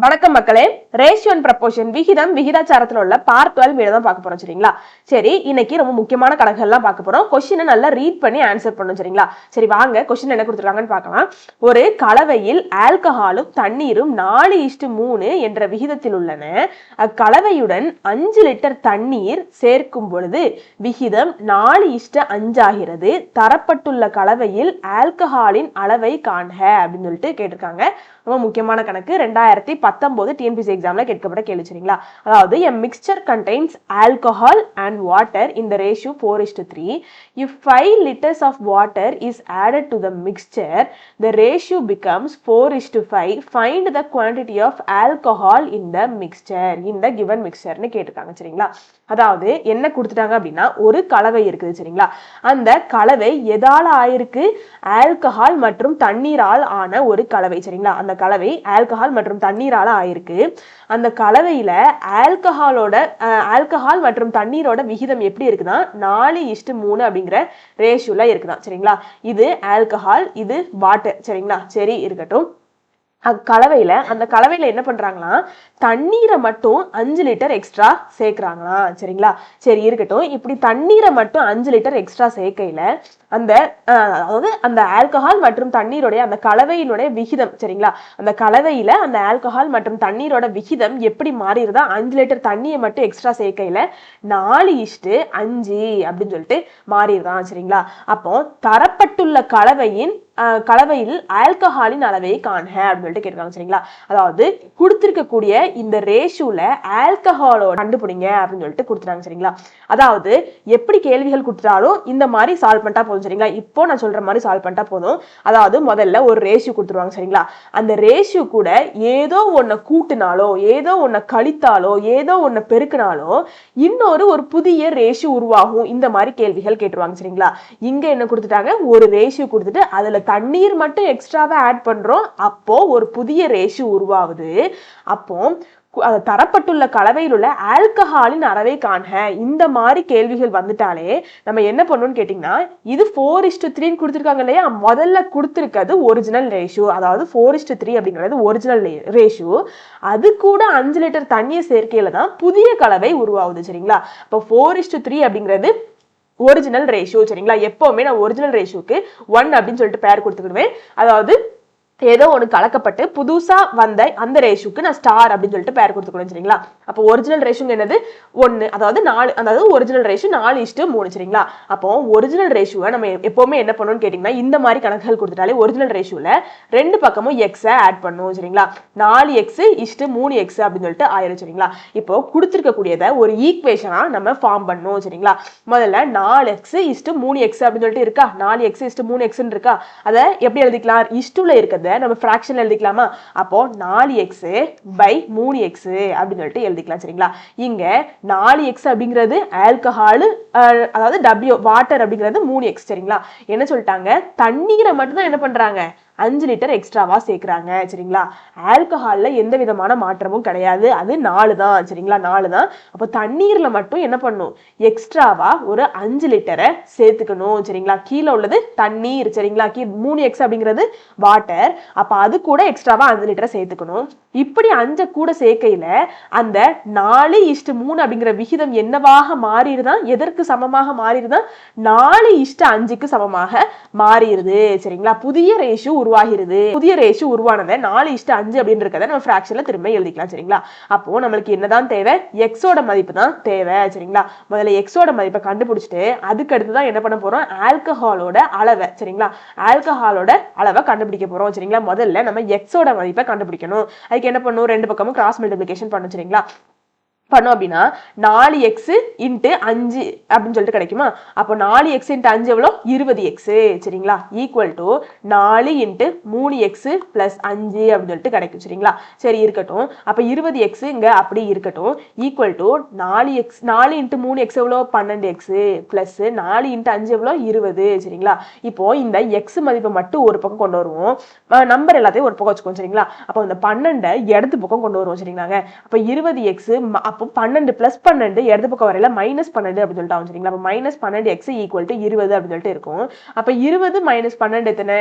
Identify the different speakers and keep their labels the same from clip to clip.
Speaker 1: வணக்கம் மக்களே. Ratio and proportion விகிதம் விகிதாச்சாரத்தில் உள்ள பார்ட் டுவெல் வீடு தான் பார்க்க போறோம் சரிங்களா? சரி இன்னைக்கு ரொம்ப முக்கியமான கணக்குகள்லாம் பார்க்க போறோம். கொஸ்டினை நல்லா ரீட் பண்ணி ஆன்சர் பண்ணும் சரிங்களா? சரி வாங்க. கொஸ்டின் என்ன கொடுத்துருக்காங்கன்னு பார்க்கலாம். ஒரு கலவையில் ஆல்கஹாலும் தண்ணீரும் நாலு இஷ்டு மூணு என்ற விகிதத்தில் உள்ளன. அக்கலவையுடன் அஞ்சு லிட்டர் தண்ணீர் சேர்க்கும் பொழுது விகிதம் நாலு இஷ்டு அஞ்சாகிறது. தரப்பட்டுள்ள கலவையில் ஆல்கஹாலின் அளவை காண்க அப்படின்னு சொல்லிட்டு கேட்டிருக்காங்க. ரொம்ப முக்கியமான கணக்கு ரெண்டாயிரத்தி பத்தொம்போது டிஎன்பிசி எக்ஸாமில் கேட்கப்பட்ட கேள்வி சரிங்களா அதாவது a mixture contains alcohol and water இந்த ratio four is to three if five litres of water is added to the mixture the ratio becomes four is to five find the quantity of alcohol in the mixture இந்த given மிக்சர்னு கேட்டிருக்காங்க சரிங்களா அதாவது என்ன கொடுத்துட்டாங்க அப்படின்னா ஒரு கலவை இருக்குது சரிங்களா? அந்த கலவை எதால் ஆயிருக்கு? ஆல்கஹால் மற்றும் தண்ணீரால் ஆன ஒரு கலவை சரிங்களா? அந்த கலவை ஆல்கஹால் மற்றும் தண்ணீரால் ஆயிருக்கு. அந்த கலவையில் ஆல்கஹாலோட ஆல்கஹால் மற்றும் தண்ணீரோட விகிதம் எப்படி இருக்குன்னா நாலு இஷ்டு மூணு அப்படிங்கிற ரேஷியோவில் இருக்குதான் சரிங்களா? இது ஆல்கஹால் இது வாட்டர் சரிங்களா? சரி இருக்கட்டும். கலவையில அந்த கலவையில் என்ன பண்றாங்களா தண்ணீரை மட்டும் அஞ்சு லிட்டர் எக்ஸ்ட்ரா சேர்க்குறாங்களா சரிங்களா? சரி இருக்கட்டும். இப்படி தண்ணீரை மட்டும் அஞ்சு லிட்டர் எக்ஸ்ட்ரா சேர்க்கையில அந்த அதாவது அந்த ஆல்கஹால் மற்றும் தண்ணீருடைய அந்த கலவையினுடைய விகிதம் சரிங்களா? அந்த கலவையில அந்த ஆல்கஹால் மற்றும் தண்ணீரோட விகிதம் எப்படி மாறிடுதா அஞ்சு லிட்டர் தண்ணியை மட்டும் எக்ஸ்ட்ரா சேர்க்கையில நாலு இஷ்டு அஞ்சு அப்படின்னு சொல்லிட்டு மாறிடுதான் சரிங்களா? அப்போ தரப்பட்டுள்ள கலவையின் கலவையில் ஆல்கஹாலின் அளவை காண்க அப்படின்னு சொல்லிட்டு கேட்டிருக்காங்க சரிங்களா? அதாவது கொடுத்துருக்கக்கூடிய இந்த ரேஷியோல ஆல்கஹாலோட கண்டுபிடிங்க அப்படின்னு சொல்லிட்டு கொடுத்துட்டாங்க சரிங்களா? அதாவது எப்படி கேள்விகள் கொடுத்தாலும் இந்த மாதிரி சால்வ் பண்ணிட்டா போதும் சரிங்களா? இப்போ நான் சொல்ற மாதிரி சால்வ் பண்ணிட்டா போதும். அதாவது முதல்ல ஒரு ரேஷியோ கொடுத்துருவாங்க சரிங்களா? அந்த ரேஷியோ கூட ஏதோ ஒன்றை கூட்டினாலோ ஏதோ ஒன்றை கழித்தாலோ ஏதோ ஒன்றை பெருக்கினாலோ இன்னொரு ஒரு புதிய ரேஷியோ உருவாகும். இந்த மாதிரி கேள்விகள் கேட்டுருவாங்க சரிங்களா? இங்க என்ன கொடுத்துட்டாங்க? ஒரு ரேஷியோ கொடுத்துட்டு அதுல தண்ணீர் மட்டும் எக்ஸ்ட்ராவா ஆட் பண்றோம். அப்போ ஒரு புதிய ரேஷியோ உருவாகுது. அப்போது தரப்பட்டுள்ள கலவையில் உள்ள ஆல்கஹாலின் அறவை காண்க. இந்த மாதிரி கேள்விகள் வந்துட்டாலே நம்ம என்ன பண்ணணும்னு கேட்டிங்கன்னா இது ஃபோர் இஸ்டு த்ரீன்னு கொடுத்துருக்காங்க இல்லையா? முதல்ல கொடுத்துருக்கிறது ஒரிஜினல் ரேஷியோ அதாவது ஃபோர் இஸ்டு த்ரீ அப்படிங்கிறது ஒரிஜினல் ரேஷியோ அது கூட அஞ்சு லிட்டர் தண்ணியை சேர்க்கையில் தான் புதிய கலவை உருவாகுது சரிங்களா? இப்போ ஃபோர் இஸ்டு த்ரீ அப்படிங்கிறது ஒரிஜினல் ரேஷியோ சரிங்களா? எப்போவுமே நான் ஒரிஜினல் ரேஷியோக்கு ஒன் அப்படின்னு சொல்லிட்டு பேர் கொடுத்துக்கிடுவேன். அதாவது ஏதோ ஒன்று கலக்கப்பட்டு புதுசாக வந்த அந்த ரேஷுக்கு நான் ஸ்டார் அப்படின்னு சொல்லிட்டு பேர் கொடுத்துக்கணும் சரிங்களா? அப்போ ஒரிஜினல் ரேஷுங்க என்னது? ஒன்று அதாவது நாலு அதாவது ஒரிஜினல் ரேஷு நாலு இஷ்டு மூணு சரிங்களா? அப்போ ஒரிஜினல் ரேஷுவை நம்ம எப்போவுமே என்ன பண்ணணும்னு கேட்டிங்கன்னா இந்த மாதிரி கணக்குகள் கொடுத்துட்டாலே ஒரிஜினல் ரேஷுவில் ரெண்டு பக்கமும் எக்ஸை ஆட் பண்ணும் சரிங்களா? நாலு எக்ஸ் இஷ்டு மூணு எக்ஸ் அப்படின்னு சொல்லிட்டு ஆயிரும் சரிங்களா? இப்போ கொடுத்துருக்கக்கூடியதை ஒரு ஈக்குவேஷனாக நம்ம ஃபார்ம் பண்ணணும் சரிங்களா? முதல்ல நாலு எக்ஸ் இஷ்டு மூணு எக்ஸ் அப்படின்னு சொல்லிட்டு இருக்கா? நாலு எக்ஸ் இஷ்டு மூணு எக்ஸ்ன்னு இருக்கா? அதை எப்படி எழுதிக்கலாம்? இஷ்டுவில் இருக்கிறத நம்ம ஃப்ராக்ஷன் எழுதிக்கலாமா? அப்போ நாலு எக்ஸ் பை மூணு எக்ஸ் அப்படின்னு சொல்லிட்டு எழுதிக்கலாம் சரிங்களா? இங்க நாலு எக்ஸ் அப்படிங்கிறது ஆல்கஹால் அதாவது டபிள்யூ வாட்டர் அப்படிங்கிறது மூணு எக்ஸ் சரிங்களா? என்ன சொல்லிட்டாங்க? தண்ணீரை மட்டும் தான் என்ன பண்றாங்க? அஞ்சு லிட்டர் எக்ஸ்ட்ராவா சேர்க்குறாங்க சரிங்களா? ஆல்கஹால்ல எந்த விதமான மாற்றமும் கிடையாது. அது நாலு தான் சரிங்களா? நாலு தான் அப்போ தண்ணீர்ல மட்டும் என்ன பண்ணும்? எக்ஸ்ட்ராவா ஒரு அஞ்சு லிட்டரை சேர்த்துக்கணும் சரிங்களா? கீழே உள்ளது தண்ணீர் சரிங்களா? கீ மூணு எக்ஸ் அப்படிங்கிறது வாட்டர் அப்போ அது கூட எக்ஸ்ட்ராவா அஞ்சு லிட்டரை சேர்த்துக்கணும். இப்படி அஞ்சை கூட சேர்க்கையில அந்த நாலு இஷ்டு மூணு அப்படிங்கிற விகிதம் என்னவாக மாறிடுதான் எதற்கு சமமாக மாறிடுதான் நாலு இஷ்டு அஞ்சுக்கு சமமாக மாறிடுது சரிங்களா? புதிய ரேஷியோ உருவாகிறது. புதிய ரேஷியோ உருவானதை நாலு இஷ்டு அஞ்சு அப்படின்னு இருக்கதை நம்ம ஃப்ராக்ஷனில் திரும்ப எழுதிக்கலாம் சரிங்களா? அப்போ நம்மளுக்கு என்னதான் தேவை? எக்ஸோட மதிப்பு தான் தேவை சரிங்களா? முதல்ல எக்ஸோட மதிப்பை கண்டுபிடிச்சிட்டு அதுக்கடுத்து தான் என்ன பண்ண போறோம்? ஆல்கஹாலோட அளவை சரிங்களா? ஆல்கஹாலோட அளவை கண்டுபிடிக்க போறோம் சரிங்களா? முதல்ல நம்ம எக்ஸோட மதிப்பை கண்டுபிடிக்கணும். அதுக்கு என்ன பண்ணும் ரெண்டு பக்கமும் கிராஸ் மல்டிபிளிகேஷன் பண்ணும் சரிங்களா? பண்ணோம் அப்படின்னா நாலு எக்ஸ் இன்ட்டு அஞ்சு அப்படின்னு சொல்லிட்டு கிடைக்குமா? அப்போ நாலு எக்ஸ் இன்ட்டு அஞ்சு எவ்வளோ? இருபது எக்ஸ் சரிங்களா? ஈக்குவல் டு நாலு இன்ட்டு மூணு எக்ஸ் ப்ளஸ் அஞ்சு அப்படின்னு சொல்லிட்டு கிடைக்கும். சரிங்களா? சரி இருக்கட்டும். அப்போ இருபது எக்ஸ் இங்கே அப்படி இருக்கட்டும். ஈக்குவல் டு நாலு எக்ஸ் நாலு இன்ட்டு மூணு எக்ஸ் எவ்வளோ? பன்னெண்டு எக்ஸ் ப்ளஸ் நாலு இன்ட்டு அஞ்சு எவ்வளோ? இருபது. சரிங்களா? இப்போ இந்த எக்ஸ் மதிப்பை மட்டும் ஒரு பக்கம் கொண்டு வருவோம். நம்பர் எல்லாத்தையும் ஒரு பக்கம் வச்சுக்கோம் சரிங்களா? அப்போ இந்த பன்னெண்டை இடது பக்கம் கொண்டு வருவோம். சரிங்களாங்க? அப்போ இருபது எக்ஸ் அப்போ அப்போ பன்னெண்டு பிளஸ் பன்னெண்டு இடது பக்கம் வரையில மைனஸ் பன்னெண்டு அப்படின்னு சொல்லிட்டு ஆகும் சரிங்களா? அப்போ மைனஸ் பன்னெண்டு எக்ஸ் ஈக்குவல் டு இருபது அப்படின்னு சொல்லிட்டு இருக்கும். அப்போ இருபது மைனஸ் பன்னெண்டு எத்தனை?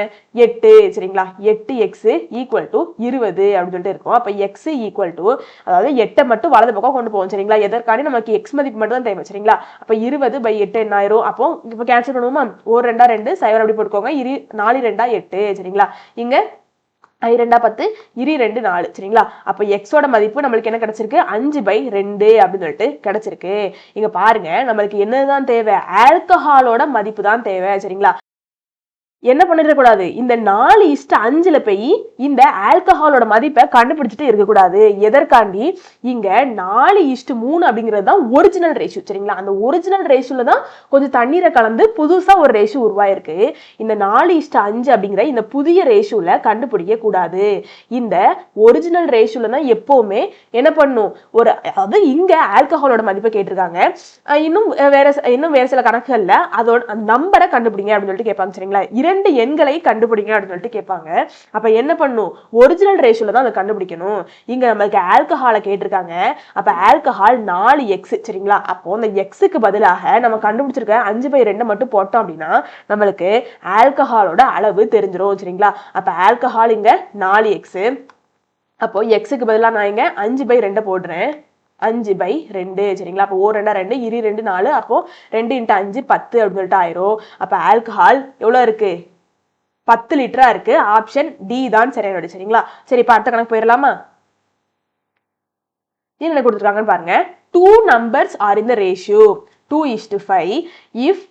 Speaker 1: எட்டு சரிங்களா? எட்டு எக்ஸ் ஈக்குவல் டு இருபது அப்படின்னு சொல்லிட்டு இருக்கும். அப்போ எக்ஸ் ஈக்குவல் டு அதாவது எட்டை மட்டும் வலது பக்கம் கொண்டு போவோம் சரிங்களா? எதற்காண்டி நமக்கு எக்ஸ் மதிப்பு மட்டும் தான் தேவை சரிங்களா? அப்போ இருபது பை எட்டு என்ன ஆயிரும்? அப்போ இப்போ கேன்சல் பண்ணுவோமா? ஒரு ரெண்டா ரெண்டு சைவர் அப்படி போட்டுக்கோங்க. இரு நாலு ரெண்டா எட்டு சரிங்களா? இங்கே ஐ பத்து இரு ரெண்டு நாலு சரிங்களா? அப்போ எக்ஸோட மதிப்பு நம்மளுக்கு என்ன கிடைச்சிருக்கு? அஞ்சு பை ரெண்டு அப்படின்னு சொல்லிட்டு கிடைச்சிருக்கு. இங்க பாருங்க நம்மளுக்கு என்னதான் தேவை? ஆல்கஹாலோட மதிப்பு தான் தேவை சரிங்களா? என்ன பண்ணிடக்கூடாது இந்த நாலு இஷ்ட அஞ்சுல போய் இந்த ஆல்கஹாலோட மதிப்பை கண்டுபிடிச்சிட்டு இருக்கக்கூடாது எதற்காண்டி? இங்க நாலு இஷ்டு மூணு அப்படிங்கிறது தான் ஒரிஜினல் ரேஷியோ சரிங்களா? அந்த ஒரிஜினல் ரேஷியோல தான் கொஞ்சம் தண்ணீரை கலந்து புதுசா ஒரு ரேஷியோ உருவாயிருக்கு. இந்த நாலு இஷ்ட அஞ்சு அப்படிங்கிற இந்த புதிய ரேஷியோல கண்டுபிடிக்க கூடாது. இந்த ஒரிஜினல் ரேஷியோல தான் எப்பவுமே என்ன பண்ணும்? ஒரு அதாவது இங்க ஆல்கஹாலோட மதிப்பை கேட்டிருக்காங்க. இன்னும் வேற இன்னும் வேற சில கணக்குகள்ல அதோட நம்பரை கண்டுபிடிங்க அப்படின்னு சொல்லிட்டு கேட்பாங்க சரிங்களா? இரண்டு எண்களை கண்டுபிடிங்க அப்படின்னு சொல்லிட்டு கேட்பாங்க. அப்ப என்ன பண்ணும்? ஒரிஜினல் ரேஷியோல தான் அதை கண்டுபிடிக்கணும். இங்க நம்மளுக்கு ஆல்கஹாலை கேட்டிருக்காங்க. அப்ப ஆல்கஹால் நாலு எக்ஸ் சரிங்களா? அப்போ அந்த எக்ஸுக்கு பதிலாக நம்ம கண்டுபிடிச்சிருக்க அஞ்சு பை ரெண்டை மட்டும் போட்டோம் அப்படின்னா நம்மளுக்கு ஆல்கஹாலோட அளவு தெரிஞ்சிடும் சரிங்களா? அப்ப ஆல்கஹால் இங்க நாலு எக்ஸு அப்போ எக்ஸுக்கு பதிலாக நான் இங்க அஞ்சு பை ரெண்டை போடுறேன். அஞ்சு பை ரெண்டு சரிங்களா? அப்போ ஓ ரெண்டா ரெண்டு இரு ரெண்டு நாலு அப்போ ரெண்டு இன்ட்டு அஞ்சு பத்து அப்படின்னு சொல்லிட்டு ஆயிரும். அப்போ ஆல்கஹால் எவ்வளோ இருக்கு? பத்து லிட்டரா இருக்கு. ஆப்ஷன் டி தான் சரியான சரிங்களா? சரி இப்போ அடுத்த கணக்கு போயிடலாமா? என்ன கொடுத்துருக்காங்கன்னு பாருங்க. Two numbers are in the ratio two is to five if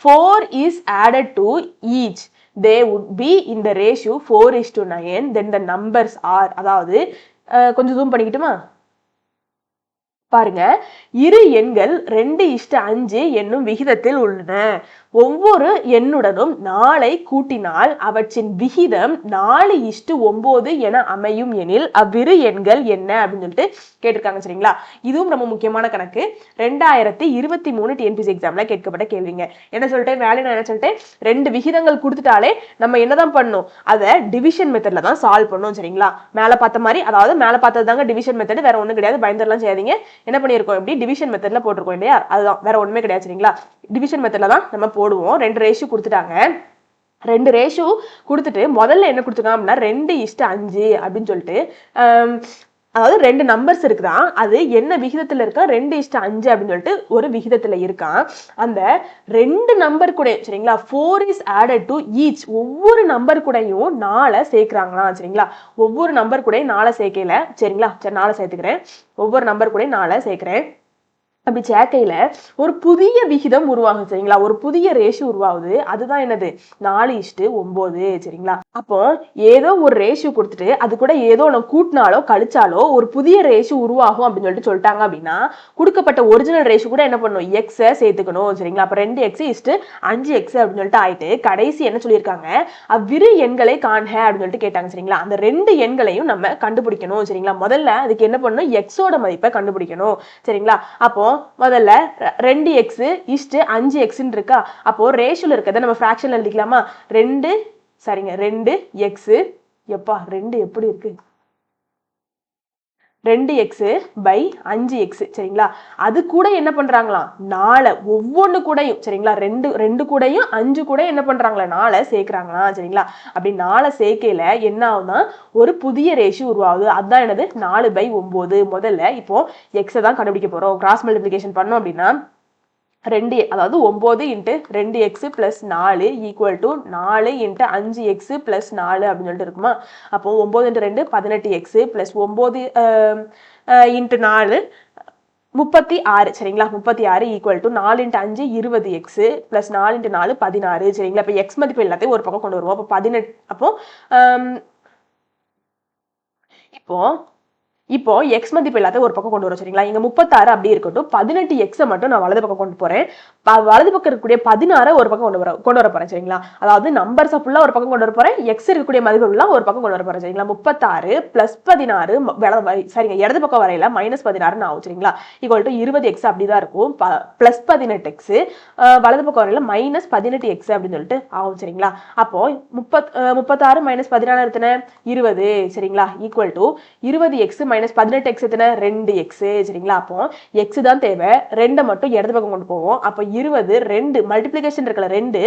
Speaker 1: four is added to each they would be in the ratio four is to nine then the numbers are அதாவது கொஞ்சம் ஜூம் பண்ணிக்கிட்டுமா? பாருங்க இரு எண்கள் ரெண்டு இஷ்ட அஞ்சு என்னும் விகிதத்தில் உள்ளன. ஒவ்வொரு எண்ணுடனும் நாளை கூட்டினால் அவற்றின் விகிதம் நாலு இஷ்டு ஒன்பது என அமையும் எனில் அவ்விரு எண்கள் என்ன அப்படின்னு சொல்லிட்டு கேட்டிருக்காங்க சரிங்களா? இதுவும் ரொம்ப முக்கியமான கணக்கு. ரெண்டாயிரத்தி இருபத்தி மூணு டிஎன்பிசி எக்ஸாம்ல கேட்கப்பட்ட கேள்விங்க. என்ன சொல்லிட்டேன் வேலை நான் என்ன சொல்லிட்டேன் ரெண்டு விகிதங்கள் கொடுத்துட்டாலே நம்ம என்னதான் பண்ணணும்? அதை டிவிஷன் மெத்தட்ல தான் சால்வ் பண்ணணும் சரிங்களா? மேலே பார்த்த மாதிரி அதாவது மேலே பார்த்தது தாங்க டிவிஷன் மெத்தட் வேற ஒண்ணும் கிடையாது பயந்துடலாம் செய்யாதீங்க. என்ன பண்ணியிருக்கோம்? எப்படி? டிவிஷன் மெத்தட்ல போட்டிருக்கோம் இல்லையா? அதுதான். வேற ஒண்ணுமே கிடையாது சரிங்களா? டிவிஷன் மெத்தடில் தான் நம்ம போடுவோம். ரெண்டு ரேஷியோ கொடுத்துட்டாங்க. ரெண்டு ரேஷியோ கொடுத்துட்டு முதல்ல என்ன கொடுத்துருக்காங்க அப்படின்னா ரெண்டு இஷ்ட அஞ்சு அப்படின்னு சொல்லிட்டு அதாவது ரெண்டு நம்பர்ஸ் இருக்குதான் அது என்ன விகிதத்தில் இருக்கா? ரெண்டு இஷ்ட அஞ்சு அப்படின்னு சொல்லிட்டு ஒரு விகிதத்தில் இருக்கான். அந்த ரெண்டு நம்பர் கூட சரிங்களா? Four is added to each ஒவ்வொரு நம்பர் கூடயும் நாளை சேர்க்குறாங்களாம் சரிங்களா? ஒவ்வொரு நம்பர் கூடயும் நாளை சேர்க்கல சரிங்களா? சரி நாளை சேர்த்துக்கிறேன். ஒவ்வொரு நம்பர் கூடயும் நாளை சேர்க்குறேன். அப்படி சேர்க்கையில ஒரு புதிய விகிதம் உருவாகும் சரிங்களா? ஒரு புதிய ரேஷியோ உருவாகுது. அதுதான் என்னது? நாலு இஷ்டு ஒன்பது சரிங்களா? அப்போ ஏதோ ஒரு ரேஷியோ கொடுத்துட்டு அது கூட ஏதோ ஒன்று கூட்டினாலோ கழிச்சாலோ ஒரு புதிய ரேஷியோ உருவாகும் அப்படின்னு சொல்லிட்டு சொல்லிட்டாங்க அப்படின்னா கொடுக்கப்பட்ட ஒரிஜினல் ரேஷியோ கூட என்ன பண்ணணும் எக்ஸை சேர்த்துக்கணும் சரிங்களா? அப்போ ரெண்டு எக்ஸ் இஸ்ட்டு அஞ்சு எக்ஸ் அப்படின்னு சொல்லிட்டு ஆயிட்டு கடைசி என்ன சொல்லியிருக்காங்க? அவ்விரு எண்களை காண்க அப்படின்னு சொல்லிட்டு கேட்டாங்க சரிங்களா? அந்த ரெண்டு எண்களையும் நம்ம கண்டுபிடிக்கணும் சரிங்களா? முதல்ல அதுக்கு என்ன பண்ணணும்? எக்ஸோட மதிப்பை கண்டுபிடிக்கணும் சரிங்களா? அப்போ முதல்ல ரெண்டு எக்ஸ் இஷ்டு அஞ்சு எக்ஸ்ன்னு இருக்கா? அப்போ ரேஷியோல இருக்கிறத நம்ம ஃப்ராக்ஷனில் எழுதிக்கலாமா? ரெண்டு சரிங்க. ரெண்டு எக்ஸு எப்பா ரெண்டு எப்படி இருக்கு? ரெண்டு எக்ஸு பை அஞ்சு எக்ஸு சரிங்களா? அது கூட என்ன பண்ணுறாங்களாம் நாளை. ஒவ்வொன்று கூடையும் சரிங்களா? ரெண்டு ரெண்டு கூடையும் அஞ்சு கூட என்ன பண்ணுறாங்களா நாளை சேர்க்குறாங்களா சரிங்களா? அப்படி நாளை சேர்க்கையில என்ன ஆகுதுன்னா ஒரு புதிய ரேஷியோ உருவாகுது. அதுதான் என்னது? நாலு பை ஒம்பது. முதல்ல இப்போ எக்ஸை தான் கண்டுபிடிக்க போகிறோம் கிராஸ் மல்டிப்ளிகேஷன் பண்ணோம் அப்படின்னா ரெண்டு அதாவது ஒம்பது இன்ட்டு ரெண்டு எக்ஸு ப்ளஸ் நாலு ஈக்குவல் டு நாலு இன்ட்டு அஞ்சு எக்ஸு ப்ளஸ் நாலு அப்படின்னு சொல்லிட்டு இருக்குமா? அப்போ ஒம்பது இன்ட்டு ரெண்டு பதினெட்டு எக்ஸு ப்ளஸ் ஒம்பது இன்ட்டு நாலு முப்பத்தி ஆறு சரிங்களா? முப்பத்தி ஆறு ஈக்குவல் டு நாலு இன்ட்டு அஞ்சு இருபது எக்ஸு ப்ளஸ் நாலு இன்ட்டு நாலு பதினாறு சரிங்களா? இப்போ எக்ஸ் மதிப்பு எல்லாத்தையும் ஒரு பக்கம் கொண்டு வருவோம். அப்போ பதினெட்டு அப்போ இப்போது இப்போ இப்போ எக்ஸ் மதிப்பு எல்லாத்தையும் ஒரு பக்கம் கொண்டு வரோம் சரிங்களா இங்க முப்பத்தாறு அப்படி இருக்கட்டும் பதினெட்டு எக்ஸை மட்டும் நான் வலது பக்கம் கொண்டு போறேன். வலது பக்கம் இருக்கக்கூடிய பதினாறை ஒரு பக்கம் கொண்டு வர கொண்டு வர போறேன் சரிங்களா? அதாவது நம்பர்ஸை ஃபுல்லா ஒரு பக்கம் கொண்டு வர போறேன் எக்ஸ் இருக்கக்கூடிய மதிப்பு ஒரு பக்கம் கொண்டு வர போறேன் சரிங்களா? முப்பத்தாறு பிளஸ் பதினாறு சரிங்க இடது பக்கம் வரையில மைனஸ் பதினாறுன்னு ஆகும் சரிங்களா? ஈக்குவல் டு இருபது எக்ஸ் அப்படிதான் இருக்கும் பிளஸ் பதினெட்டு எக்ஸ் வலது பக்கம் வரையில மைனஸ் பதினெட்டு எக்ஸ் அப்படின்னு சொல்லிட்டு ஆகும் சரிங்களா? அப்போ முப்பத் முப்பத்தாறு மைனஸ் பதினாறு எத்தனை? இருபது சரிங்களா? ஈக்குவல் டு இருபது எக்ஸ் மைனஸ் மைனஸ் பதினெட்டு எக்ஸ் எத்தனை? ரெண்டு எக்ஸ் சரிங்களா? அப்போ எக்ஸ் தான் தேவை. ரெண்டை மட்டும் இடது பக்கம் கொண்டு போவோம். அப்போ இருபது ரெண்டு மல்டிப்ளிகேஷன் இருக்கல ரெண்டு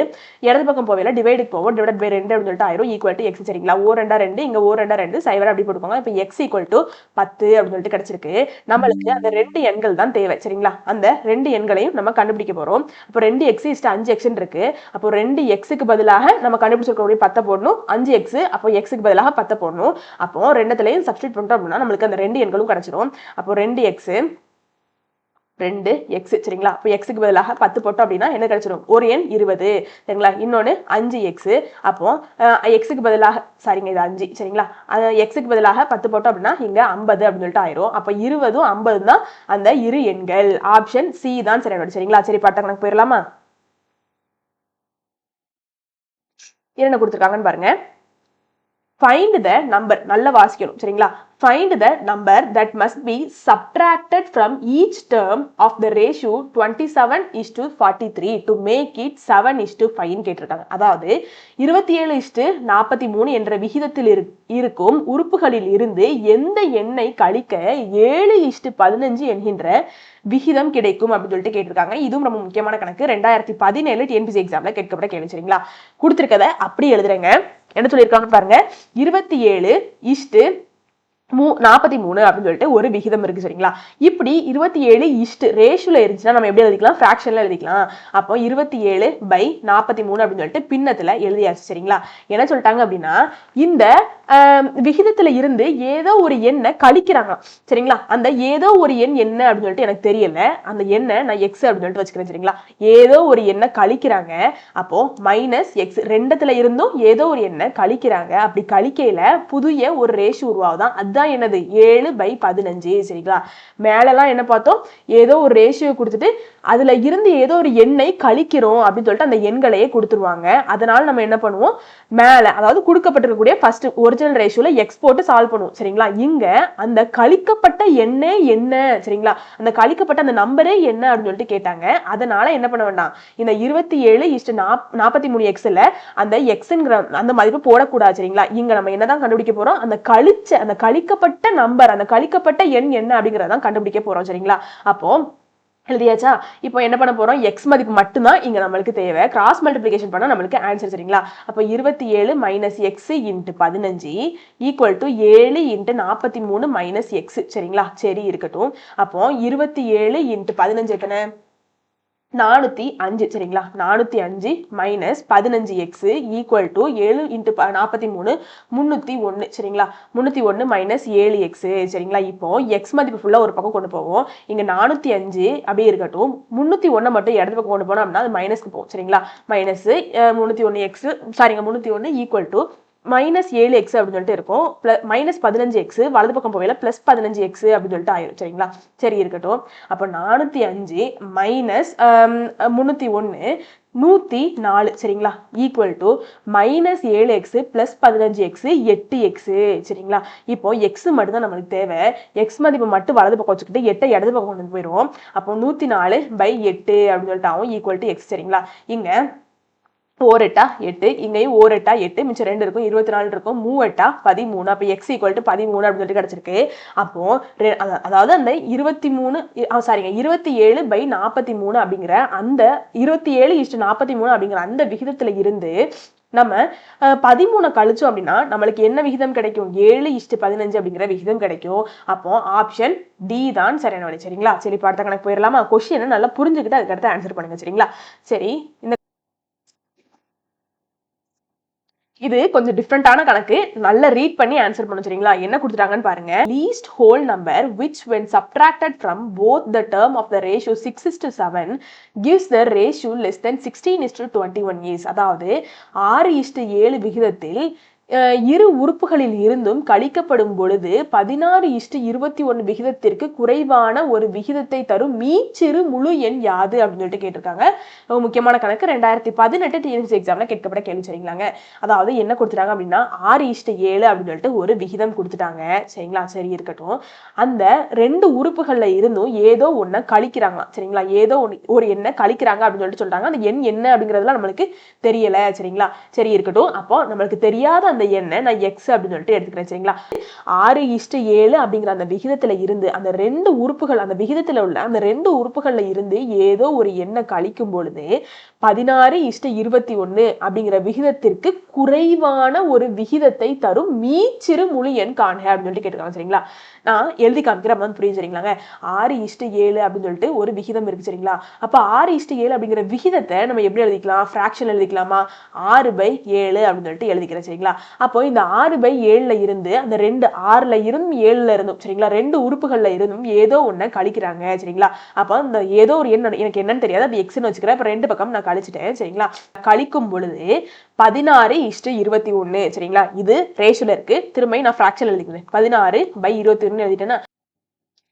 Speaker 1: இடது பக்கம் போவேல டிவைடுக்கு போவோம். டிவைட் பை ரெண்டு அப்படின்னு சொல்லிட்டு ஆயிரும். ஈக்குவல் டு எக்ஸ் சரிங்களா? ஓ ரெண்டா ரெண்டு இங்க ஓ ரெண்டா ரெண்டு சைவர் அப்படி போட்டுக்கோங்க. இப்போ எக்ஸ் ஈக்குவல் டு பத்து அப்படின்னு சொல்லிட்டு கிடைச்சிருக்கு. நம்மளுக்கு அந்த ரெண்டு எண்கள் தான் தேவை சரிங்களா? அந்த ரெண்டு எண்களையும் நம்ம கண்டுபிடிக்க போறோம். அப்போ ரெண்டு எக்ஸ் இஸ்ட் அஞ்சு எக்ஸ்ன்னு இருக்கு. அப்போ ரெண்டு எக்ஸுக்கு பதிலாக நம்ம கண்டுபிடிச்சிருக்கக்கூடிய பத்தை போடணும். அஞ்சு எக்ஸ் அப்போ எக்ஸுக்கு பதிலாக பத்தை போடணும். அப்போ ரெண்டுத்துலையும் சப்ஸ்டியூட் பண்ணிட்டோம் அப்படின்னா நம்மளுக்கு அந்த ரெண்டு எண்களும் கிடைச்சிரும். அப்போ ரெண்டு எக்ஸ் ரெண்டு எக்ஸ் சரிங்களா? அப்போ எக்ஸுக்கு பதிலாக பத்து போட்டோம் அப்படின்னா என்ன கிடைச்சிரும்? ஒரு எண் இருபது சரிங்களா? இன்னொன்று அஞ்சு எக்ஸு அப்போ எக்ஸுக்கு பதிலாக சரிங்க இது அஞ்சு சரிங்களா? அது எக்ஸுக்கு பதிலாக பத்து போட்டோம் அப்படின்னா இங்கே ஐம்பது அப்படின்னு சொல்லிட்டு ஆயிரும். அப்போ இருபதும் ஐம்பது தான் அந்த இரு எண்கள். ஆப்ஷன் சி தான் சரி சரிங்களா? சரி பாட்ட கணக்கு போயிடலாமா? என்னென்ன கொடுத்துருக்காங்கன்னு பாருங்க. ஃபைண்ட் த நம்பர் நல்லா வாசிக்கணும் சரிங்களா? Find the number that must be subtracted from each term of the ratio twenty seven is to forty three to make it seven is to ஃபைவ்னு கேட்டிருக்காங்க. அதாவது இருபத்தி ஏழு இஸ்டு நாற்பத்தி மூணு என்ற விகிதத்தில் இரு இருக்கும் உறுப்புகளில் இருந்து எந்த எண்ணை கழிக்க ஏழு இஸ்டு பதினஞ்சு என்கின்ற விகிதம் கிடைக்கும் அப்படின்னு சொல்லிட்டு கேட்டிருக்காங்க. இதுவும் ரொம்ப முக்கியமான கணக்கு. ரெண்டாயிரத்தி பதினேழு டிஎன்பிசி எக்ஸாமில் கேட்கப்பட கேள்வி சரிங்களா? கொடுத்துருக்கதை அப்படி எழுதுறேங்க. என்ன சொல்லியிருக்காங்கன்னு பாருங்க. இருபத்தி ஏழு இஷ்டு மூ நாற்பத்தி மூணு அப்படின்னு சொல்லிட்டு ஒரு விகிதம் இருக்கு சரிங்களா? இப்படி இருபத்தி ஏழு இஷ்டு ரேஷியோல இருந்துச்சுன்னா நம்ம எப்படி எழுதிக்கலாம்? ஃப்ராக்ஷன்ல எழுதிக்கலாம். அப்போ இருபத்தி ஏழு பை நாற்பத்தி மூணு அப்படின்னு சொல்லிட்டு பின்னத்துல எழுதியாச்சு சரிங்களா? என்ன சொல்லிட்டாங்க அப்படின்னா இந்த விகிதத்துல இருந்து ஏதோ ஒரு எண்ணை கழிக்கிறாங்க சரிங்களா? அந்த ஏதோ ஒரு எண் என்ன அப்படின்னு சொல்லிட்டு எனக்கு தெரியல. அந்த எண்ணை நான் எக்ஸ் அப்படின்னு சொல்லிட்டு வச்சுக்கிறேன் சரிங்களா? ஏதோ ஒரு எண்ணை கழிக்கிறாங்க. அப்போ மைனஸ் எக்ஸ் ரெண்டத்துல இருந்தும் ஏதோ ஒரு எண்ணை கழிக்கிறாங்க. அப்படி கழிக்கையில புதிய ஒரு ரேஷு உருவாகுதான். அதுதான் என்னது? ஏழு பை பதினஞ்சு சரிங்களா? மேலெல்லாம் என்ன பார்த்தோம்? ஏதோ ஒரு ரேஷியோ கொடுத்துட்டு அதுல இருந்து ஏதோ ஒரு எண்ணை கழிக்கிறோம் அப்படின்னு சொல்லிட்டு அந்த எண்களையே கொடுத்துருவாங்க. அதனால நம்ம என்ன பண்ணுவோம்? மேல அதாவது கொடுக்கப்பட்டிருக்கக்கூடிய ஃபர்ஸ்ட் ஒரிஜினல் ரேஷியோல எக்ஸ் போட்டு சால்வ் பண்ணுவோம். சரிங்களா? இங்க அந்த கழிக்கப்பட்ட எண்ணே என்ன? சரிங்களா? அந்த கழிக்கப்பட்ட அந்த நம்பரே என்ன அப்படின்னு சொல்லிட்டு கேட்டாங்க. அதனால என்ன பண்ண வேண்டாம்? இந்த இருபத்தி ஏழு இஷ்ட நாற்பத்தி மூணு எக்ஸ்ல அந்த எக்ஸ்ங்கிற அந்த மதிப்பு போடக்கூடாது. சரிங்களா? இங்க நம்ம என்னதான் கண்டுபிடிக்க போறோம்? அந்த கழிச்ச அந்த கழிக்கப்பட்ட நம்பர் அந்த கழிக்கப்பட்ட எண் என்ன அப்படிங்கறதான் கண்டுபிடிக்க போறோம். சரிங்களா? அப்போ எழுதியாச்சா? இப்போ என்ன பண்ண போறோம்? எக்ஸ் மதிப்பு மட்டும்தான் இங்க நம்மளுக்கு தேவை. கிராஸ் மல்டிபிளிகேஷன் பண்ணா நம்மளுக்கு ஆன்சர் சரிங்களா? அப்போ இருபத்தி ஏழு மைனஸ் எக்ஸ் இன்ட்டு பதினஞ்சு ஈக்குவல் டு ஏழு இன்ட்டு நாற்பத்தி மூணு மைனஸ் எக்ஸ் சரிங்களா? சரி இருக்கட்டும். அப்போ இருபத்தி ஏழு இன்ட்டு பதினஞ்சு எத்தனை? நானூற்றி அஞ்சு சரிங்களா? நானூற்றி அஞ்சு மைனஸ் பதினஞ்சு எக்ஸு ஈக்குவல் டு ஏழு இன்ட்டு நாற்பத்தி மூணு முந்நூற்றி ஒன்று சரிங்களா? முந்நூற்றி ஒன்று மைனஸ் ஏழு எக்ஸு சரிங்களா? இப்போ எக்ஸ் மதிப்பு ஃபுல்லாக ஒரு பக்கம் கொண்டு போவோம். இங்கே நானூற்றி அஞ்சு அப்படியே இருக்கட்டும். முந்நூற்றி ஒன்றை மட்டும் இடது பக்கம் கொண்டு போனோம் அப்படின்னா அது மைனஸ்க்கு போகும் சரிங்களா? மைனஸு முந்நூற்றி ஒன்று எக்ஸு சாரிங்க முந்நூற்றி ஒன்று ஈக்குவல் டு மைனஸ் ஏழு எக்ஸ் அப்படின்னு சொல்லிட்டு இருக்கும். ப்ளஸ் மைனஸ் பதினஞ்சு எக்ஸ் வலது பக்கம் போகல ப்ளஸ் பதினஞ்சு எக்ஸ் அப்படின்னு சொல்லிட்டு ஆயிரும். சரிங்களா? சரி இருக்கட்டும். அப்போ நானூற்றி அஞ்சு மைனஸ் முந்நூற்றி ஒன்று நூற்றி நாலு. சரிங்களா? ஈக்குவல் டு மைனஸ் ஏழு எக்ஸு ப்ளஸ் பதினஞ்சு எக்ஸு எட்டு எக்ஸு சரிங்களா? இப்போ எக்ஸ் மட்டும் தான் நம்மளுக்கு தேவை. எக்ஸ் மதிப்பு மட்டும் வலது பக்கம் வச்சுக்கிட்டு எட்டை இடது பக்கம் கொண்டு போயிடுவோம் அப்போ நூற்றி நாலு பை எட்டு அப்படின்னு சொல்லிட்டு ஆகும். ஈக்குவல் டு எக்ஸ் சரிங்களா? இங்கே ஓரெட்டா எட்டு இங்கேயும் ஓரெட்டா எட்டு மிச்சம் ரெண்டு இருக்கும் இருபத்தி நாலு இருக்கும் மூவெட்டா பதிமூணு அப்போ எக்ஸ் ஈக்குவல் டு பதிமூணு அப்படின்னு சொல்லிட்டு கிடச்சிருக்கு. அப்போ அதாவது அந்த இருபத்தி மூணு சாரிங்க இருபத்தி ஏழு பை நாற்பத்தி மூணு அப்படிங்கிற அந்த இருபத்தி ஏழு இஷ்டு நாற்பத்தி மூணு அப்படிங்கிற அந்த விகிதத்தில் இருந்து நம்ம பதிமூணு கழிச்சோம் அப்படின்னா நம்மளுக்கு என்ன விகிதம் கிடைக்கும்? ஏழு இஷ்டு பதினஞ்சு அப்படிங்கிற விகிதம் கிடைக்கும். அப்போ ஆப்ஷன் டி தான் சரியான வழி. சரிங்களா? சரி பார்த்த கணக்கு போயிடலாமா? கொஸ்டின் நல்லா புரிஞ்சுக்கிட்டு அதுக்கடுத்து ஆன்சர் பண்ணுங்க. சரிங்களா? சரி இந்த இது கொஞ்சம் டிஃப்ரெண்டான கணக்கு. நல்லா ரீட் பண்ணி ஆன்சர் பண்ண சரிங்களா? என்ன கொடுத்துட்டாங்கன்னு பாருங்க. Least whole number which when subtracted from both the term of the ratio six is to seven gives the ratio less than sixteen is to twenty one years அதாவது ஆறு இஸ்டு ஏழு விகிதத்தில் இரு உறுப்புகளில் இருந்தும் கழிக்கப்படும் பொழுது பதினாறு இஷ்டு இருபத்தி ஒன்று விகிதத்திற்கு குறைவான ஒரு விகிதத்தை தரும் மீச்சிறு முழு எண் யாது அப்படின்னு சொல்லிட்டு கேட்டிருக்காங்க. முக்கியமான கணக்கு. ரெண்டாயிரத்தி பதினெட்டு டிஎன்சி எக்ஸாம்ல கேட்கப்பட கேள்வி சரிங்களாங்க? அதாவது என்ன கொடுத்துட்டாங்க அப்படின்னா ஆறு இஷ்டு ஏழு அப்படின்னு சொல்லிட்டு ஒரு விகிதம் கொடுத்துட்டாங்க. சரிங்களா? சரி இருக்கட்டும். அந்த ரெண்டு உறுப்புகள்ல இருந்தும் ஏதோ ஒன்றை கழிக்கிறாங்களாம். சரிங்களா? ஏதோ ஒன்று ஒரு எண்ணை கழிக்கிறாங்க அப்படின்னு சொல்லிட்டு சொல்றாங்க அந்த எண் என்ன அப்படிங்கிறதுலாம் நம்மளுக்கு தெரியல. சரிங்களா? சரி இருக்கட்டும். அப்போ நம்மளுக்கு தெரியாத அந்த எண்ணை நான் எக்ஸ் அப்படின்னு சொல்லிட்டு எடுத்துக்கிறேன் சரிங்களா? ஆறு இஷ்டு ஏழு அப்படிங்கிற அந்த விகிதத்துல இருந்து அந்த ரெண்டு உறுப்புகள் அந்த விகிதத்துல உள்ள அந்த ரெண்டு உறுப்புகள்ல இருந்து ஏதோ ஒரு எண்ணை கழிக்கும் பொழுது பதினாறு இஷ்டு இருபத்தி ஒண்ணு அப்படிங்கிற விகிதத்திற்கு குறைவான ஒரு விகிதத்தை தரும் மீச்சிறு முழு எண் காண்க அப்படின்னு சொல்லிட்டு கேட்டுக்கலாம் சரிங்களா? நான் எழுதி காமிக்கிறேன் வந்து புரியும் சரிங்களாங்க? ஆறு இஷ்டு ஏழு அப்படின்னு சொல்லிட்டு ஒரு விகிதம் இருக்கு சரிங்களா? அப்போ ஆறு இஷ்டு ஏழு அப்படிங்கிற விகிதத்தை நம்ம எப்படி எழுதிக்கலாம்? ஃப்ராக்ஷன் எழுதிக்கலாமா? ஆறு பை ஏழு அப்படின்னு சொல்லிட்டு எழுதிக்கிறேன் சரிங்களா? அப்போ இந்த ஆறு பை ஏழில் இருந்து அந்த ரெண்டு ஆறில் இருந்தும் ஏழில் இருந்தும் சரிங்களா? ரெண்டு உறுப்புகளில் இருந்தும் ஏதோ ஒன்றை கழிக்கிறாங்க சரிங்களா? அப்போ இந்த ஏதோ ஒரு எண் எனக்கு என்னன்னு தெரியாது. அது எக்ஸ்னு வச்சுக்கிறேன். அப்ப ரெண்டு பக்கம் நான் கழிச்சிட்டேன் சரிங்களா? கழிக்கும் பொழுது பதினாறு இஷ்டு இருபத்தி ஒன்று சரிங்களா? இது ரேஷியோல இருக்கு. திரும்ப நான் ஃப்ராக்ஷன் எழுதிக்கிறேன். பதினாறு பை இருபத்தி ஒன்று எழுதிட்டேன்னா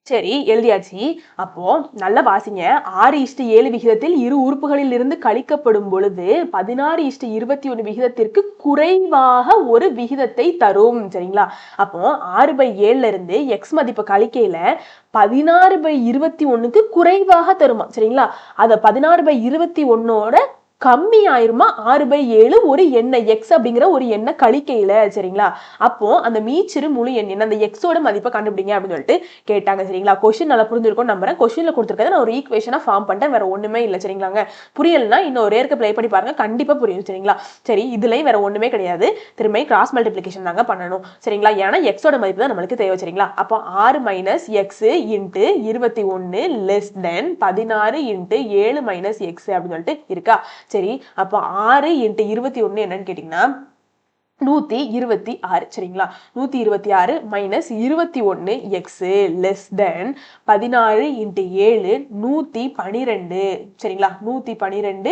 Speaker 1: சரி எழுதியாச்சு. அப்போ நல்ல வாசிங்க. ஆறு இஷ்டு ஏழு விகிதத்தில் இரு உறுப்புகளில் இருந்து கழிக்கப்படும் பொழுது பதினாறு இஷ்டு இருபத்தி ஒன்று விகிதத்திற்கு குறைவாக ஒரு விகிதத்தை தரும் சரிங்களா? அப்போ ஆறு பை ஏழுல இருந்து எக்ஸ் மதிப்பை கழிக்கையில பதினாறு பை இருபத்தி ஒண்ணுக்கு குறைவாக தருமா சரிங்களா? அதை பதினாறு பை இருபத்தி ஒன்னோட கம்மி ஆயிருமா ஆறு பை ஏழு ஒரு எண்ணெய் எக்ஸ் அப்படிங்கிற ஒரு எண்ணெய் கழிக்கையில சரிங்களா? அப்போ அந்த மீச்சிறு முழு எண் என்ன? அந்த எக்ஸோட மதிப்பை கண்டுபிடிங்க அப்படின்னு சொல்லிட்டு கேட்டாங்க சரிங்களா? கொஸ்டின் நல்லா புரிஞ்சிருக்கும் நம்புறேன். கொஸ்டின்ல கொடுத்துருக்கதை நான் ஒரு ஈக்குவேஷனா ஃபார்ம் பண்ணிட்டேன். வேற ஒண்ணுமே இல்லை சரிங்களாங்க? புரியலன்னா இன்னும் ஒரு ஏற்க ப்ளே பண்ணி பாருங்க. கண்டிப்பா புரியும் சரிங்களா? சரி இதுலேயும் வேற ஒண்ணுமே கிடையாது. திரும்ப கிராஸ் மல்டிபிளிகேஷன் தாங்க பண்ணணும் சரிங்களா? ஏன்னா எக்ஸோட மதிப்பு தான் நம்மளுக்கு தேவை சரிங்களா? அப்போ ஆறு மைனஸ் எக்ஸ் இன்ட்டு இருபத்தி ஒன்னு லெஸ் தென் பதினாறு இன்ட்டு ஏழு மைனஸ் எக்ஸ் அப்படின்னு சொல்லிட்டு இருக்கா? சரி அப்போ ஆறு இன்ட்டு இருபத்தி ஒன்று என்னன்னு கேட்டிங்கன்னா நூற்றி இருபத்தி ஆறு சரிங்களா? நூற்றி இருபத்தி ஆறு மைனஸ் இருபத்தி ஒன்று எக்ஸு லெஸ் தென் பதினாறு இன்ட்டு ஏழு நூற்றி பனிரெண்டு சரிங்களா? நூற்றி பனிரெண்டு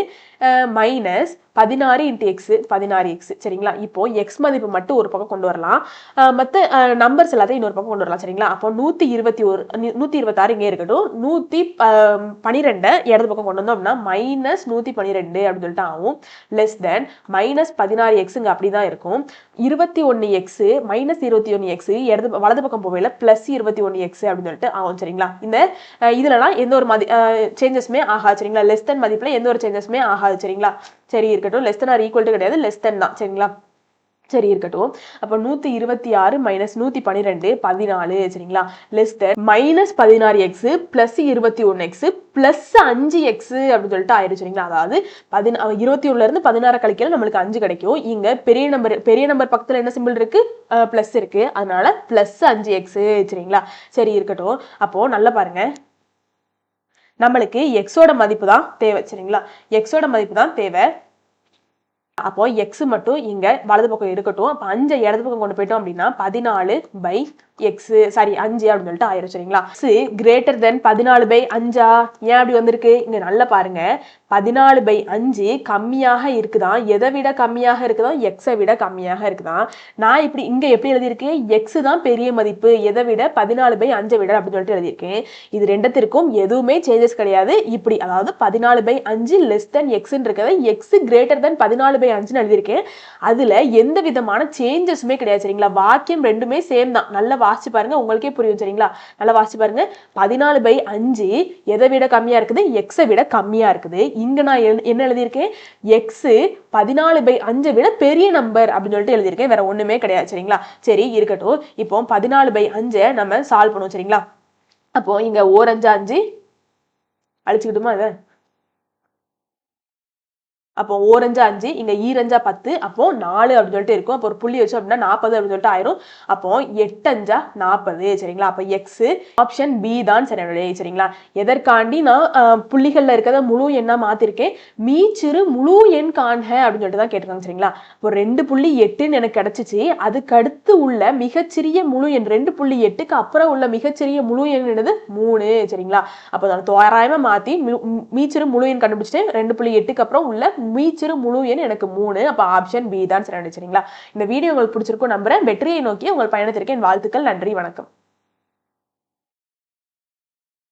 Speaker 1: மைனஸ் பதினாறு இன்ட்டு எக்ஸு பதினாறு எக்ஸு சரிங்களா? இப்போ எக்ஸ் மதிப்பு மட்டும் ஒரு பக்கம் கொண்டு வரலாம். மற்ற நம்பர்ஸ் எல்லாத்தையும் இன்னொரு பக்கம் கொண்டு வரலாம் சரிங்களா? அப்போ நூற்றி இருபத்தி ஒரு நூற்றி இருபத்தாறு இங்கே இருக்கட்டும். நூற்றி பனிரெண்டை இடது பக்கம் கொண்டு வந்தோம் அப்படின்னா மைனஸ் நூற்றி பன்னிரெண்டு அப்படின்னு சொல்லிட்டு ஆகும். லெஸ் தென் மைனஸ் பதினாறு எக்ஸுங்க அப்படி தான் இருக்கும். இருபத்தி ஒன்று எக்ஸு மைனஸ் இருபத்தி ஒன்று எக்ஸு இடது வலது பக்கம் போவையில் ப்ளஸ் இருபத்தி ஒன்று எக்ஸ் அப்படின்னு சொல்லிட்டு ஆகும் சரிங்களா? இந்த இதுலலாம் எந்த ஒரு மதி சேஞ்சஸுமே ஆகாது சரிங்களா? லெஸ் தென் மதிப்பில் எந்த ஒரு சேஞ்சஸுமே ஆகாது சரிங்களா? சரி இருக்கட்டும். Less than or equal to கிடையாது. லெஸ் தென் தான். சரிங்களா? சரி இருக்கட்டும். அப்போ நூற்றி இருபத்தி ஆறு மைனஸ் நூற்றி பன்னிரெண்டு பதினாலு சரிங்களா? லெஸ் தென் மைனஸ் பதினாறு எக்ஸு ப்ளஸ் இருபத்தி ஒன்று எக்ஸு ப்ளஸ் அஞ்சு எக்ஸு அப்படின்னு சொல்லிட்டு ஆயிடும் சரிங்களா? அதாவது பதினா இருபத்தி ஒன்றுலேருந்து பதினாறு கழிக்கல நம்மளுக்கு அஞ்சு கிடைக்கும். இங்கே பெரிய நம்பர் பெரிய நம்பர் பக்கத்தில் என்ன சிம்பிள் இருக்குது ப்ளஸ் இருக்குது அதனால ப்ளஸ் அஞ்சு எக்ஸு சரிங்களா? சரி இருக்கட்டும். அப்போது நல்லா பாருங்கள் நம்மளுக்கு எக்ஸோட மதிப்பு தான் தேவை சரிங்களா எக்ஸோட மதிப்பு தான் தேவை. அப்போ எக்ஸ் மட்டும் இங்க வலது பக்கம் இருக்கட்டும். அப்போ அஞ்சு இடது பக்கம் கொண்டு போயிட்டோம் அப்படின்னா பதினாலு பை எக்ஸு சாரி அஞ்சு அப்படின்னு சொல்லிட்டு ஆயிரும் சரிங்களா? எக்ஸு கிரேட்டர் தென் பதினாலு பை அஞ்சா? ஏன் அப்படி வந்திருக்கு? இங்கே நல்லா பாருங்க. பதினாலு பை அஞ்சு கம்மியாக இருக்குதான் எதை விட கம்மியாக இருக்குதான் எக்ஸை விட கம்மியாக இருக்குதான் நான் இப்படி இங்கே எப்படி எழுதியிருக்கேன்? எக்ஸு தான் பெரிய மதிப்பு. எதை விட? பதினாலு பை அஞ்சை விட அப்படின்னு சொல்லிட்டு எழுதியிருக்கேன். இது ரெண்டத்திற்கும் எதுவுமே சேஞ்சஸ் கிடையாது. இப்படி அதாவது பதினாலு பை அஞ்சு லெஸ் தென் எக்ஸ்ன்னு இருக்கிறத எக்ஸு கிரேட்டர் தென் பதினாலு பை அஞ்சுன்னு எழுதியிருக்கேன். அதில் எந்த விதமான சேஞ்சஸுமே கிடையாது சரிங்களா? வாக்கியம் ரெண்டுமே சேம் தான். நல்ல வாசிச்சு பாருங்க உங்களுக்கே புரியும் சரிங்களா? நல்லா வாசிச்சு பாருங்க. பதினாலு பை அஞ்சு எதை விட கம்மியா இருக்குது? எக்ஸை விட கம்மியா இருக்குது. இங்க நான் என்ன எழுதியிருக்கேன்? எக்ஸ் பதினாலு பை அஞ்சை விட பெரிய நம்பர் அப்படின்னு சொல்லிட்டு எழுதியிருக்கேன். வேற ஒண்ணுமே கிடையாது சரிங்களா? சரி இருக்கட்டும். இப்போ பதினாலு பை அஞ்சை நம்ம சால்வ் பண்ணுவோம் சரிங்களா? அப்போ இங்க ஓரஞ்சு அஞ்சு. அழிச்சுக்கிட்டுமா இதை? அப்போ ஓரஞ்சா அஞ்சு இங்க ஈரஞ்சா பத்து அப்போ நாலு அப்படின்னு சொல்லிட்டு இருக்கும். அப்போ ஒரு புள்ளி வச்சு அப்படின்னா நாற்பது அப்படின்னு சொல்லிட்டு ஆயிரும். அப்போ எட்டஞ்சா நாற்பது சரிங்களா? அப்போ எக்ஸ் ஆப்ஷன் பி தான் சரி சரிங்களா? எதற்காண்டி நான் புள்ளிகளில் இருக்கிறத முழு எண்ணா மாத்திருக்கேன். மீச்சிறு முழு எண் காண்க அப்படின்னு சொல்லிட்டு தான் கேட்டிருக்காங்க சரிங்களா? இப்போ ரெண்டு புள்ளி எட்டுன்னு எனக்கு கிடைச்சிச்சு. அதுக்கு அடுத்து உள்ள மிகச்சிறிய முழு எண் ரெண்டு புள்ளி எட்டுக்கு அப்புறம் உள்ள மிகச்சிறிய முழு எண் என்னது மூணு சரிங்களா? அப்போ நான் தோராயமா மாத்தி மீச்சிறு முழு எண் கண்டுபிடிச்சிட்டேன். ரெண்டு புள்ளி எட்டுக்கு அப்புறம் உள்ள மீச்சிறு முழு எண் எனக்கு மூணு. அப்போ ஆப்ஷன் பி தான் சரி சரிங்களா இந்த வீடியோ உங்களுக்கு பிடிச்சிருக்கும் நம்புறேன். வெற்றியை நோக்கி உங்கள் பயணத்திற்கு என் வாழ்த்துக்கள். நன்றி. வணக்கம்.